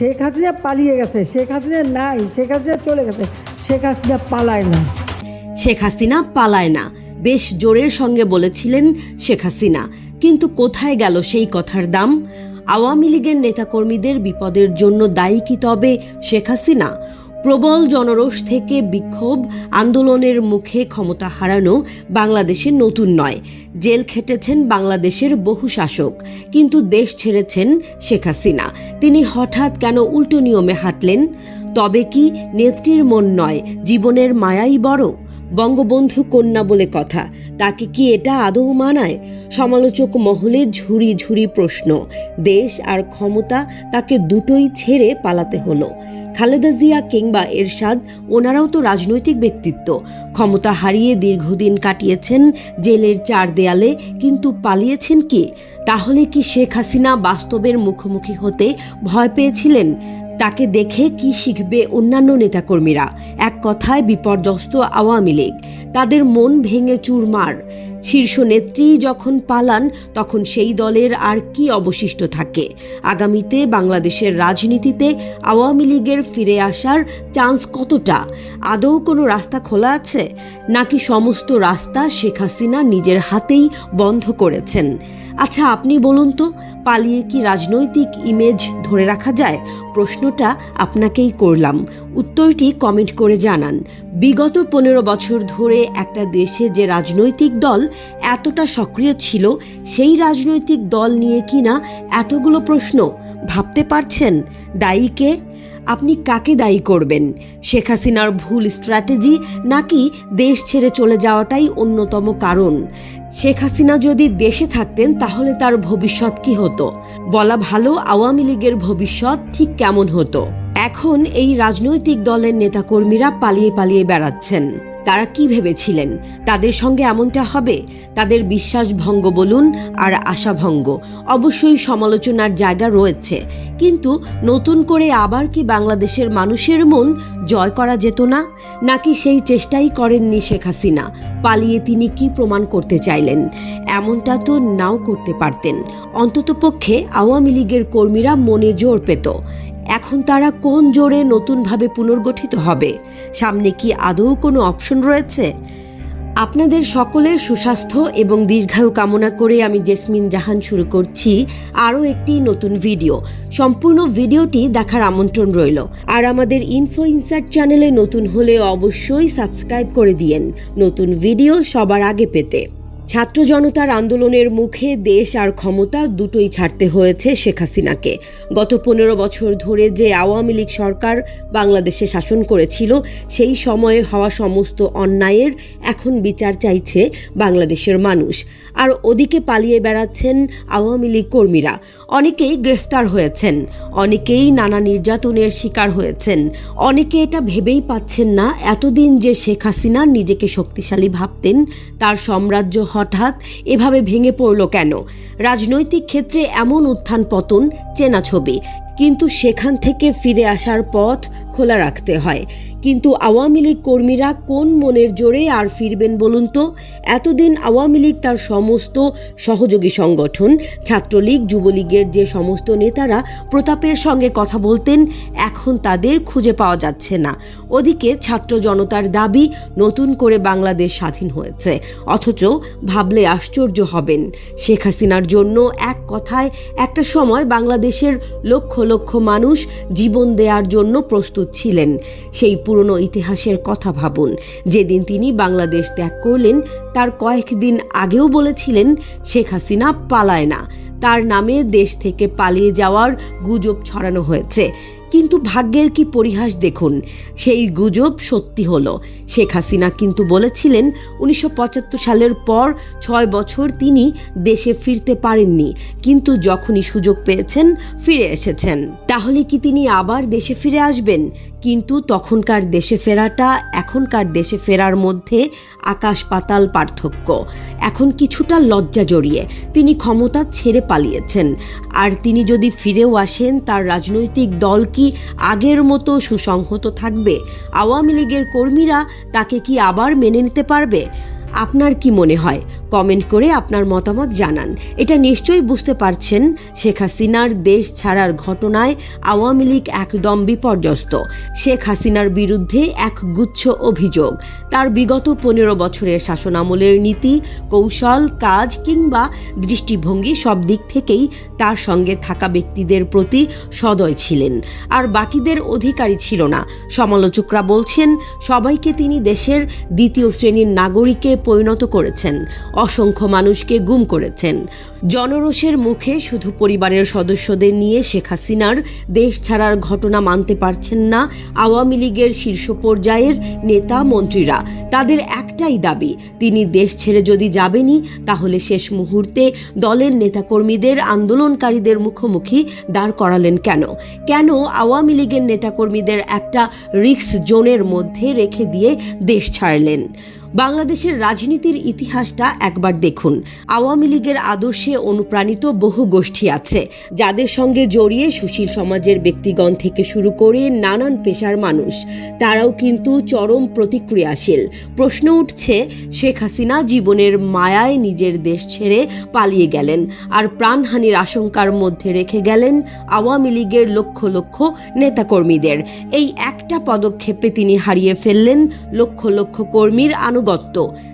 শেখ হাসিনা পালিয়ে গেছে, শেখ হাসিনা নাই, শেখ হাসিনা চলে গেছে, শেখ হাসিনা পালায় না। শেখ হাসিনা পালায় না। বেশ জোরের সঙ্গে বলেছিলেন শেখ হাসিনা, কিন্তু কোথায় গেল সেই কথার দাম? আওয়ামী লীগের নেতাকর্মীদের বিপদের জন্য দায়ী কি তবে শেখ হাসিনা? প্রবল জনরোষ থেকে বিক্ষোভ, আন্দোলনের মুখে ক্ষমতা হারানো বাংলাদেশে নতুন নয়। জেল খেটেছেন বাংলাদেশের বহু শাসক, কিন্তু দেশ ছেড়েছেন শেখ হাসিনা। তিনি হঠাৎ কেন উল্টো নিয়মে হাঁটলেন? তবে কি নেত্রীর মন নয়, জীবনের মায়াই বড়? বঙ্গবন্ধু কন্যা বলে কথা। তাকে কি এটা আদৌ মানায়? সমালোচক মহলে ঝুরি ঝুরি প্রশ্ন। দেশ আর ক্ষমতা তাকে দুটোই ছেড়ে পালাতে হলো। খালেদা জিয়া কিংবা এরশাদ, ওনারাও তো রাজনৈতিক ব্যক্তিত্ব। ক্ষমতা হারিয়ে দীর্ঘদিন কাটিয়েছেন জেলের চার দেয়ালে, কিন্তু পালিয়েছেন কি? তাহলে কি শেখ হাসিনা বাস্তবের মুখোমুখি হতে ভয় পেয়েছিলেন? তাকে দেখে কি শিখবে অন্যান্য নেতাকর্মীরা? এক কথায় বিপর্যস্ত আওয়ামী লীগ। তাদের মন ভেঙে চুরমার। শীর্ষ নেত্রী যখন পালান, তখন সেই দলের আর কি অবশিষ্ট থাকে? আগামীতে বাংলাদেশের রাজনীতিতে আওয়ামী লীগের ফিরে আসার চান্স কতটা? আদৌ কোনো রাস্তা খোলা আছে? নাকি সমস্ত রাস্তা শেখ হাসিনা নিজের হাতেই বন্ধ করেছেন? আচ্ছা আপনি বলুন তো, পালিয়ে কি রাজনৈতিক ইমেজ ধরে রাখা যায়? প্রশ্নটা আপনাকেই করলাম। উত্তরটি কমেন্ট করে জানান। বিগত পনেরো বছর ধরে একটা দেশে যে রাজনৈতিক দল এতটা সক্রিয় ছিল, সেই রাজনৈতিক দল নিয়ে কি না এতগুলো প্রশ্ন ভাবতে পারছেন? দায়ী কে? আপনি কাকে দায়ী করবেন? শেখ হাসিনার ভুল স্ট্র্যাটেজি নাকি দেশ ছেড়ে চলে যাওয়াটাই অন্যতম কারণ? শেখ হাসিনা যদি দেশে থাকতেন তাহলে তার ভবিষ্যৎ কি হতো? বলা ভালো, আওয়ামী লীগের ভবিষ্যৎ ঠিক কেমন হতো? এখন এই রাজনৈতিক দলের নেতাকর্মীরা পালিয়ে পালিয়ে বেড়াচ্ছেন। তারা কি ভেবেছিলেন? তাদের সঙ্গে এমনটা হবে? তাদের বিশ্বাস ভঙ্গ বলুন আর আশাভঙ্গ অবশ্যই সমালোচনার জায়গা রয়েছে। কিন্তু নতুন করে আবার কি বাংলাদেশের মানুষের মন জয় করা যেত না? নাকি সেই চেষ্টাই করেননি শেখ হাসিনা? পালিয়ে তিনি কি প্রমাণ করতে চাইলেন? এমনটা তো নাও করতে পারতেন। অন্ততপক্ষে আওয়ামী লীগের কর্মীরা মনে জোর পেত। এখন তারা কোন জোরে নতুনভাবে পুনর্গঠিত হবে? সামনে কি আদৌ কোনো অপশন রয়েছে? আপনাদের সকলের সুস্বাস্থ্য এবং দীর্ঘায়ু কামনা করে আমি জেসমিন জাহান শুরু করছি আরও একটি নতুন ভিডিও। সম্পূর্ণ ভিডিওটি দেখার আমন্ত্রণ রইল। আর আমাদের ইনফো ইনসার্ট চ্যানেলে নতুন হলে অবশ্যই সাবস্ক্রাইব করে দিয়েন। নতুন ভিডিও সবার আগে পেতে। ছাত্র জনতার আন্দোলনের মুখে দেশ আর ক্ষমতা দুটোই ছাড়তে হয়েছে শেখ হাসিনাকে। গত পনেরো বছর ধরে যে আওয়ামী লীগ সরকার বাংলাদেশে শাসন করেছিল, সেই সময়ে হওয়া সমস্ত অন্যায়ের এখন বিচার চাইছে বাংলাদেশের মানুষ। আর ওদিকে পালিয়ে বেড়াচ্ছেন আওয়ামী লীগ কর্মীরা। অনেকেই গ্রেফতার হয়েছেন, অনেকেই নানা নির্যাতনের শিকার হয়েছেন। অনেকে এটা ভেবেই পাচ্ছেন না, এতদিন যে শেখ হাসিনা নিজেকে শক্তিশালী ভাবতেন, তার সাম্রাজ্য হঠাৎ এভাবে ভেঙে পড়ল কেন? রাজনৈতিক ক্ষেত্রে এমন উত্থান পতন চেনা ছবি, কিন্তু সেখান থেকে ফিরে আসার পথ খোলা রাখতে হয়। কিন্তু আওয়ামী লীগ কর্মীরা কোন মনের জোরে আর ফিরবেন বলুন তো? এতদিন আওয়ামী লীগ তার সমস্ত সহযোগী সংগঠন, ছাত্রলীগ, যুবলীগের যে সমস্ত নেতারা প্রতাপের সঙ্গে কথা বলতেন, এখন তাদের খুঁজে পাওয়া যাচ্ছে না। ওদিকে ছাত্র জনতার দাবি, নতুন করে বাংলাদেশ স্বাধীন হয়েছে। অথচ ভাবলে আশ্চর্য হবেন শেখ হাসিনার জন্য এক কথায় একটা সময় বাংলাদেশের লক্ষ লক্ষ মানুষ জীবন দেওয়ার জন্য প্রস্তুত ছিলেন। সেই পুরনো ইতিহাসের কথা ভাবুন। যেদিন তিনি বাংলাদেশ ত্যাগ করলেন, তার কয়েকদিন আগেও বলেছিলেন, শেখ হাসিনা পালায় না। তার নামে দেশ থেকে পালিয়ে যাওয়ার গুজব ছড়ানো হয়েছে। কিন্তু ভাগ্যের কি পরিহাস দেখুন, সেই গুজব সত্যি হলো। শেখ হাসিনা কিন্তু বলেছিলেন, উনিশশো পঁচাত্তর সালের পর ছয় বছর তিনি দেশে ফিরতে পারেননি, কিন্তু যখনই সুযোগ পেয়েছেন, ফিরে এসেছেন। তাহলে কি তিনি আবার দেশে ফিরে আসবেন? কিন্তু তখনকার দেশে ফেরাটা এখনকার দেশে ফেরার মধ্যে আকাশ পাতাল পার্থক্য। এখন কিছুটা লজ্জা জড়িয়ে তিনি ক্ষমতা ছেড়ে পালিয়েছেন। আর তিনি যদি ফিরেও আসেন, তার রাজনৈতিক দল কি আগের মতো সুসংহত থাকবে? আওয়ামী লীগের কর্মীরা তাকে কি আবার মেনে নিতে পারবে? আপনার কি মনে হয়? কমেন্ট করে আপনার মতামত জানান। এটা নিশ্চয়ই বুঝতে পারছেন শেখ হাসিনার দেশ ছাড়ার ঘটনায় আওয়ামী লীগ একদম বিপর্যস্ত। শেখ হাসিনার বিরুদ্ধে এক গুচ্ছ অভিযোগ। তার বিগত পনেরো বছরের শাসনামলের নীতি, কৌশল, কাজ কিংবা দৃষ্টিভঙ্গি সব দিক থেকেই তার সঙ্গে থাকা ব্যক্তিদের প্রতি সদয় ছিলেন। আর বাকিদের অধিকারী ছিল না। সমালোচকরা বলছেন, সবাইকে তিনি দেশের দ্বিতীয় শ্রেণির নাগরিকে পরিণত করেছেন। অসংখ্য মানুষকে গুম করেছেন। জনরোষের মুখে শুধু পরিবারের সদস্যদের নিয়ে শেখ হাসিনার দেশ ছাড়ার ঘটনা মানতে পারছেন না আওয়ামী লীগের শীর্ষ পর্যায়ের নেতা মন্ত্রীরা। তাদের একটাই দাবি, তিনি দেশ ছেড়ে যদি যাবেনই, তাহলে শেষ মুহূর্তে দলের নেতাকর্মীদের আন্দোলনকারীদের মুখোমুখি দাঁড় করালেন কেন? কেন আওয়ামী লীগের নেতাকর্মীদের একটা রিক্স জোনের মধ্যে রেখে দিয়ে দেশ ছাড়লেন? বাংলাদেশের রাজনীতির ইতিহাসটা একবার দেখুন। আওয়ামী লীগের আদর্শে অনুপ্রাণিত বহু গোষ্ঠী আছে, যাদের সঙ্গে জড়িয়ে সুশীল সমাজের ব্যক্তিগণ থেকে শুরু করে নানান পেশার মানুষ। তারাও কিন্তু চরম প্রতিক্রিয়াশীল। প্রশ্ন উঠছে, শেখ হাসিনা জীবনের মায়ায় নিজের দেশ ছেড়ে পালিয়ে গেলেন আর প্রাণহানির আশঙ্কার মধ্যে রেখে গেলেন আওয়ামী লীগের লক্ষ লক্ষ নেতাকর্মীদের। এই একটা পদক্ষেপে তিনি হারিয়ে ফেললেন লক্ষ লক্ষ কর্মীর আনুগত্য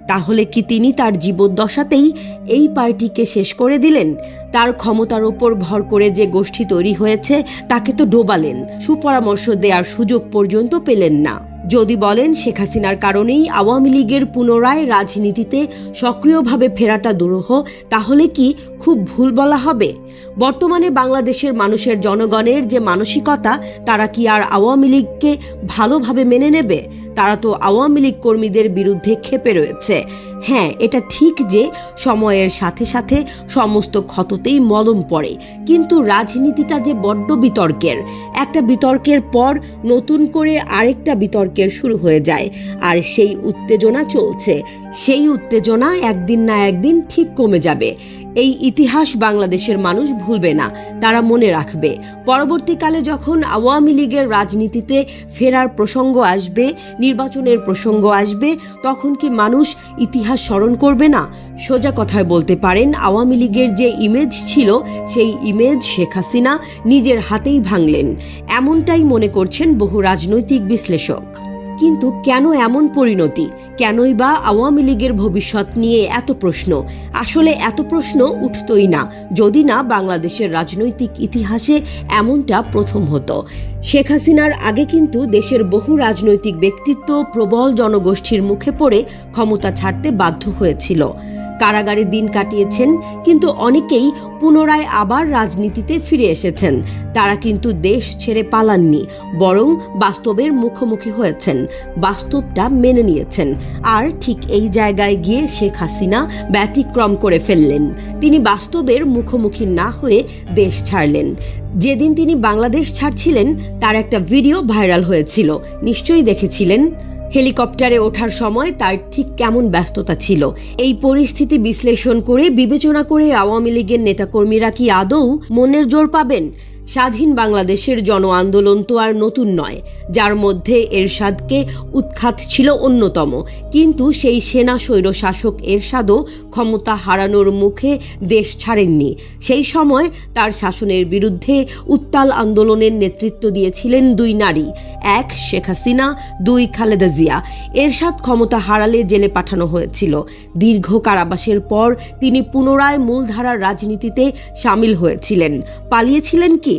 তাহলে কি তিনি তার জীবদ্দশাতেই এই পার্টিকে শেষ করে দিলেন? তার ক্ষমতার ওপর ভর করে যে গোষ্ঠী তৈরি হয়েছে, তাকে তো ডোবালেন। সুপরামর্শ দেওয়ার সুযোগ পর্যন্ত পেলেন না। যদি বলেন শেখ হাসিনার কারণেই আওয়ামী লীগের পুনরায় রাজনীতিতে সক্রিয়ভাবে ফেরাটা দুরূহ, তাহলে কি খুব ভুল বলা হবে? বর্তমানে বাংলাদেশের মানুষের জনগণের যে মানসিকতা, তারা কি আর আওয়ামী লীগকে ভালোভাবে মেনে নেবে? তারা তো আওয়ামী লীগ কর্মীদের বিরুদ্ধে ক্ষেপে রয়েছে। হ্যাঁ এটা ঠিক যে সময়ের সাথে সাথে সমস্ত ক্ষততেই মলম পড়ে। কিন্তু রাজনীতিটা যে বড্ড বিতর্কের। একটা বিতর্কের পর নতুন করে আরেকটা বিতর্কের শুরু হয়ে যায়। আর সেই উত্তেজনা চলছে। সেই উত্তেজনা একদিন না একদিন ঠিক কমে যাবে। এই ইতিহাস বাংলাদেশের মানুষ ভুলবে না, তারা মনে রাখবে। পরবর্তীকালে যখন আওয়ামী লীগের রাজনীতিতে ফেরার প্রসঙ্গ আসবে, নির্বাচনের প্রসঙ্গ আসবে, তখন কি মানুষ ইতিহাস স্মরণ করবে না? সোজা কথায় বলতে পারেন, আওয়ামী লীগের যে ইমেজ ছিল, সেই ইমেজ শেখ হাসিনা নিজের হাতেই ভাঙলেন। এমনটাই মনে করছেন বহু রাজনৈতিক বিশ্লেষক। কিন্তু কেন এমন পরিণতি? কেনই বা আওয়ামী লীগের ভবিষ্যৎ নিয়ে এত প্রশ্ন? আসলে এত প্রশ্ন উঠতই না, যদি না বাংলাদেশের রাজনৈতিক ইতিহাসে এমনটা প্রথম হতো। শেখ হাসিনার আগে কিন্তু দেশের বহু রাজনৈতিক ব্যক্তিত্ব প্রবল জনগোষ্ঠীর মুখে পড়ে ক্ষমতা ছাড়তে বাধ্য হয়েছিল। কারাগারে দিন কাটিয়েছেন, কিন্তু অনেকেই পুনরায় আবার রাজনীতিতে ফিরে এসেছেন। তারা কিন্তু দেশ ছেড়ে পালাননি, বরং বাস্তবের মুখোমুখি হয়েছেন, বাস্তবটা মেনে নিয়েছেন। আর ঠিক এই জায়গায় গিয়ে শেখ হাসিনা ব্যতিক্রম করে ফেললেন। তিনি বাস্তবের মুখোমুখি না হয়ে দেশ ছাড়লেন। যেদিন তিনি বাংলাদেশ ছাড়ছিলেন, তার একটা ভিডিও ভাইরাল হয়েছিল, নিশ্চয়ই দেখেছিলেন। হেলিকপ্টারে ওঠার সময় তার ঠিক কেমন ব্যস্ততা ছিল। এই পরিস্থিতি বিশ্লেষণ করে বিবেচনা করে আওয়ামী লীগের নেতাকর্মীরা কি আদৌ মনের জোর পাবেন? স্বাধীন বাংলাদেশের জন আন্দোলন তো আর নতুন নয়। যার মধ্যে এরশাদকে উৎখাত ছিল অন্যতম। কিন্তু সেই সেনা স্বৈর শাসক এরশাদও ক্ষমতা হারানোর মুখে দেশ ছাড়েননি। সেই সময় তার শাসনের বিরুদ্ধে উত্তাল আন্দোলনের নেতৃত্ব দিয়েছিলেন দুই নারী। এক শেখ হাসিনা, দুই খালেদা জিয়া। এরশাদ ক্ষমতা হারালে জেলে পাঠানো হয়েছিল। দীর্ঘ কারাবাসের পর তিনি পুনরায় মূলধারার রাজনীতিতে সামিল হয়েছিলেন। পালিয়েছিলেন কি?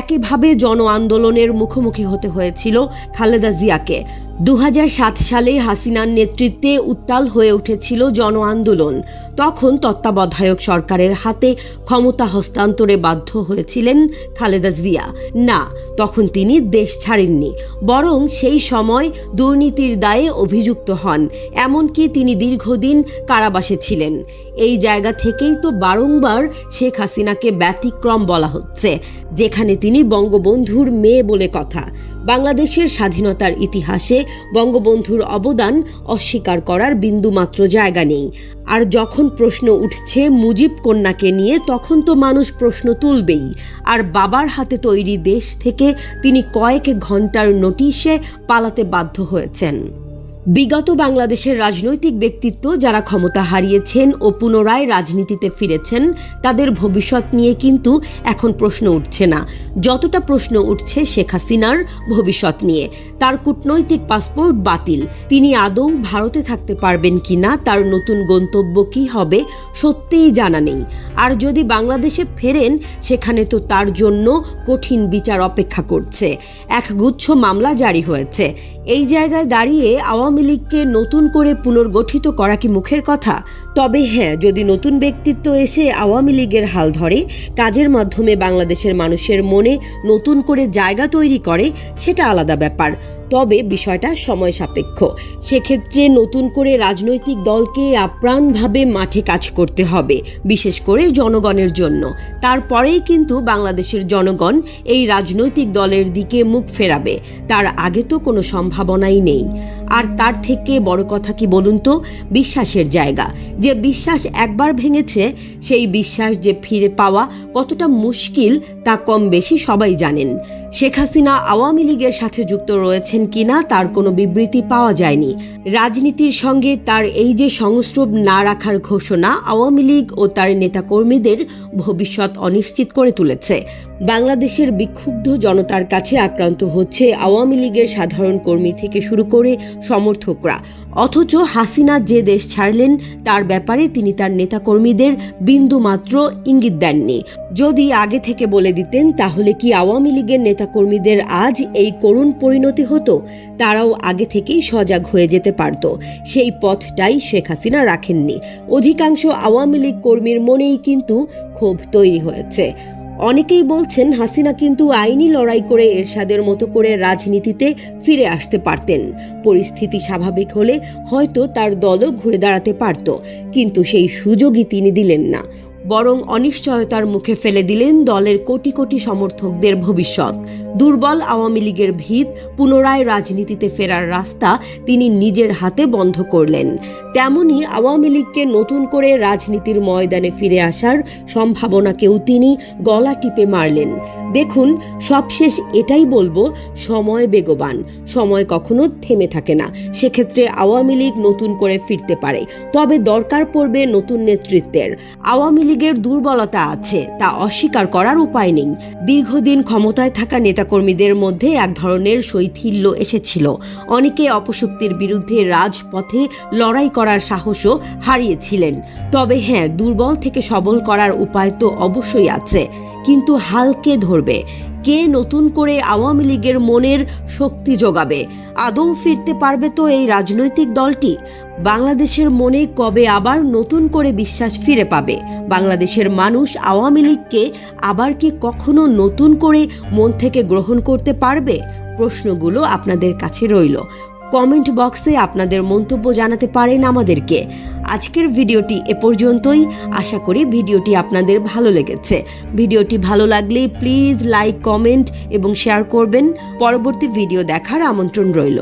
একইভাবে জন আন্দোলনের মুখোমুখি হতে হয়েছিল খালেদা জিয়াকে। দু হাজার সাত সালে হাসিনার নেতৃত্বে উত্তাল হয়ে উঠেছিল জন আন্দোলন তখন তত্ত্বাবধায়ক সরকারের হাতে ক্ষমতা হস্তান্তরে বাধ্য হয়েছিলেন খালেদা জিয়া। না, তখন তিনি দেশ ছাড়েননি, বরং সেই সময় দুর্নীতির দায়ে অভিযুক্ত হন, এমনকি তিনি দীর্ঘদিন কারাবাসে ছিলেন। এই জায়গা থেকেই তো বারংবার শেখ হাসিনাকে ব্যতিক্রম বলা হচ্ছে, যেখানে তিনি বঙ্গবন্ধুর মেয়ে বলে কথা। বাংলাদেশের স্বাধীনতার ইতিহাসে বঙ্গবন্ধুর অবদান অস্বীকার করার বিন্দুমাত্র জায়গা নেই। আর যখন প্রশ্ন উঠছে মুজিব কন্যাকে নিয়ে, তখন তো মানুষ প্রশ্ন তুলবেই। আর বাবার হাতে তৈরি দেশ থেকে তিনি কয়েক ঘণ্টার নোটিশে পালাতে বাধ্য হয়েছেন। বিগত বাংলাদেশের রাজনৈতিক ব্যক্তিত্ব যারা ক্ষমতা হারিয়েছেন ও পুনরায় রাজনীতিতে ফিরেছেন, তাদের ভবিষ্যৎ নিয়ে কিন্তু এখন প্রশ্ন উঠছে না। যতটা প্রশ্ন উঠছে শেখ হাসিনার ভবিষ্যৎ নিয়ে। তার কূটনৈতিক পাসপোর্ট বাতিল। তিনি আদৌ ভারতে থাকতে পারবেন কিনা, তার নতুন গন্তব্য কি হবে, সত্যিই জানা নেই। আর যদি বাংলাদেশে ফেরেন, সেখানে তো তার জন্য কঠিন বিচার অপেক্ষা করছে। এক গুচ্ছ মামলা জারি হয়েছে। এই জায়গায় দাঁড়িয়ে আওয়ামী লীগকে নতুন করে পুনর্গঠিত করা কি মুখের কথা? তবে হ্যাঁ যদি নতুন ব্যক্তিত্ব এসে আওয়ামী লীগের হাল ধরে, কাজের মাধ্যমে বাংলাদেশের মানুষের মনে নতুন করে জায়গা তৈরি করে, সেটা আলাদা ব্যাপার। তবে বিষয়টা সময় সাপেক্ষ। সেক্ষেত্রে নতুন করে রাজনৈতিক দলকে আপ্রাণভাবে মাঠে কাজ করতে হবে, বিশেষ করে জনগণের জন্য। তারপরেই কিন্তু বাংলাদেশের জনগণ এই রাজনৈতিক দলের দিকে মুখ ফেরাবে। তার আগে তো কোনো সম্ভাবনাই নেই। আর তার থেকে বড় কথা কি বলুন তো? বিশ্বাসের জায়গা। যে বিশ্বাস একবার ভেঙেছে সেই বিশ্বাস যে ফিরে পাওয়া কতটা মুশকিল তা কম বেশি সবাই জানেন। শেখ হাসিনা আওয়ামী লীগের সাথে যুক্ত রয়েছেন কিনা তার কোনো বিবৃতি পাওয়া যায়নি। রাজনীতির সঙ্গে তার এই যে সংস্রব না রাখার ঘোষণা আওয়ামী লীগ ও তার নেতাকর্মীদের ভবিষ্যৎ অনিশ্চিত করে তুলেছে। বাংলাদেশের বিক্ষুব্ধ জনতার কাছে আক্রান্ত হচ্ছে আওয়ামী লীগের সাধারণ কর্মী থেকে শুরু করে সমর্থকরা। অথচ হাসিনা যে দেশ ছাড়লেন তার ব্যাপারে তিনি তার নেতাকর্মীদের বিন্দুমাত্র ইঙ্গিত দেননি। যদি আগে থেকে বলে দিতেন, তাহলে কি আওয়ামী লীগের নেতাকর্মীদের আজ এই করুণ পরিণতি হতো? তারাও আগে থেকেই সজাগ হয়ে যেতে পারত। সেই পথটাই শেখ হাসিনা রাখেননি। অধিকাংশ আওয়ামী লীগ কর্মীর মনেই কিন্তু ক্ষোভ তৈরি হয়েছে। অনেকেই বলছেন হাসিনা কিন্তু আইনি লড়াই করে এরশাদের মতো করে রাজনীতিতে ফিরে আসতে পারতেন। পরিস্থিতি স্বাভাবিক হলে হয়তো তার দলও ঘুরে দাঁড়াতে পারত, কিন্তু সেই সুযোগই তিনি দিলেন না। বরং অনিশ্চয়তার মুখে ফেলে দিলেন দলের কোটি কোটি সমর্থকদের ভবিষ্যৎ। দুর্বল আওয়ামী লীগের ভিত, পুনরায় রাজনীতিতে ফেরার রাস্তা তিনি নিজের হাতে বন্ধ করলেন। তেমনি আওয়ামী লীগকে নতুন করে রাজনীতির ময়দানে ফিরে আসার সম্ভাবনাকেও তিনি গলা টিপে মারলেন। দেখুন, সবশেষ এটাই বলব, সময় বেগবান, সময় কখনো থেমে থাকে না। সেক্ষেত্রে আওয়ামী লীগ নতুন করে ফিরতে পারে, তবে দরকার পড়বে নতুন নেতৃত্বের। আওয়ামী লীগের দুর্বলতা আছে, তা অস্বীকার করার উপায় নেই। দীর্ঘদিন ক্ষমতায় থাকা নেতাকর্মীদের মধ্যে এক ধরনের শৈথিল্য এসেছিল। অনেকে অপশক্তির বিরুদ্ধে রাজপথে লড়াই করার সাহসও হারিয়েছিলেন। তবে হ্যাঁ দুর্বল থেকে সবল করার উপায় তো অবশ্যই আছে। কিন্তু হালকে ধরবে? কে নতুন করে আওয়ামী লীগের মনের শক্তি যোগাবে আদৌ ফিরতে পারবে তো এই রাজনৈতিক দলটি? বাংলাদেশের মনে কবে আবার নতুন করে বিশ্বাস ফিরে পাবে? বাংলাদেশের মানুষ আওয়ামী লীগকে আবার কি কখনো নতুন করে মন থেকে গ্রহণ করতে পারবে? প্রশ্নগুলো আপনাদের কাছে রইল। কমেন্ট বক্সে আপনাদের মন্তব্য জানাতে পারেন আমাদেরকে। আজকের ভিডিওটি এ পর্যন্তই। আশা করি ভিডিওটি আপনাদের ভালো লেগেছে। ভিডিওটি ভালো লাগলে প্লিজ লাইক, কমেন্ট এবং শেয়ার করবেন। পরবর্তী ভিডিও দেখার আমন্ত্রণ রইল।